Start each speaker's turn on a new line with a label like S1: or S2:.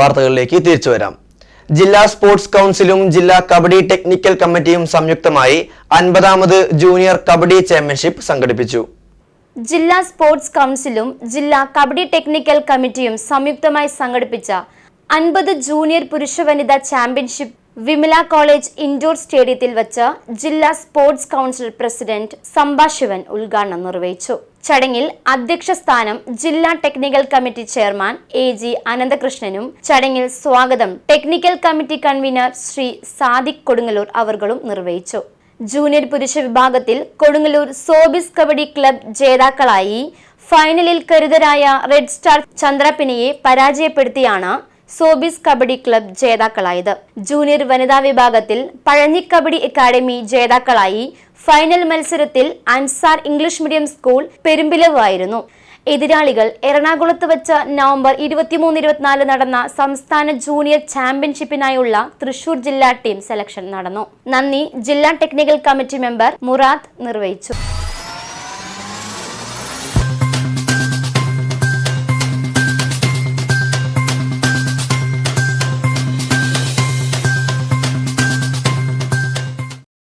S1: വാർത്തകളിലേക്ക് തിരിച്ചു വരാം. ജില്ലാ സ്പോർട്സ് കൗൺസിലും ജില്ലാ കബഡി ടെക്നിക്കൽ കമ്മിറ്റിയും സംയുക്തമായി അൻപതാമത് ജൂനിയർ കബഡി ചാമ്പ്യൻഷിപ്പ് സംഘടിപ്പിച്ചു.
S2: ജില്ലാ സ്പോർട്സ് കൗൺസിലും ജില്ലാ കബഡി ടെക്നിക്കൽ കമ്മിറ്റിയും സംയുക്തമായി സംഘടിപ്പിച്ച അൻപത് ജൂനിയർ പുരുഷ വനിതാ ചാമ്പ്യൻഷിപ്പ് വിമല കോളേജ് ഇൻഡോർ സ്റ്റേഡിയത്തിൽ വച്ച് ജില്ലാ സ്പോർട്സ് കൗൺസിൽ പ്രസിഡന്റ് സംഭാശിവൻ ഉദ്ഘാടനം നിർവഹിച്ചു. ചടങ്ങിൽ അധ്യക്ഷ സ്ഥാനം ജില്ലാ technical committee chairman A G അനന്തകൃഷ്ണനും ചടങ്ങിൽ സ്വാഗതം technical committee convener Shri Sadiq Kodungallur അവർകളും നിർവഹിച്ചു. ജൂനിയർ പുരുഷ വിഭാഗത്തിൽ കൊടുങ്ങല്ലൂർ സോബിസ് കബഡി ക്ലബ് ജേതാക്കളായി ഫൈനലിൽ കരുതരായ റെഡ് സ്റ്റാർ ചന്ദ്രപ്പിനിയെ പരാജയപ്പെടുത്തിയാണ് സോബിസ് കബഡി ക്ലബ് ജേതാക്കളായത്. ജൂനിയർ വനിതാ വിഭാഗത്തിൽ പഴഞ്ഞി കബഡി അക്കാദമി ജേതാക്കളായി ഫൈനൽ മത്സരത്തിൽ അൻസാർ ഇംഗ്ലീഷ് മീഡിയം സ്കൂൾ പെരുമ്പിലവായിരുന്നു എതിരാളികൾ എറണാകുളത്ത് വെച്ച് നവംബർ ഇരുപത്തിമൂന്ന് ഇരുപത്തിനാല് നടന്ന സംസ്ഥാന ജൂനിയർ ചാമ്പ്യൻഷിപ്പിനായുള്ള തൃശൂർ ജില്ലാ ടീം സെലക്ഷൻ നടന്നു. നന്ദി ജില്ലാ ടെക്നിക്കൽ കമ്മിറ്റി മെമ്പർ മുറാദ് നിർവഹിച്ചു.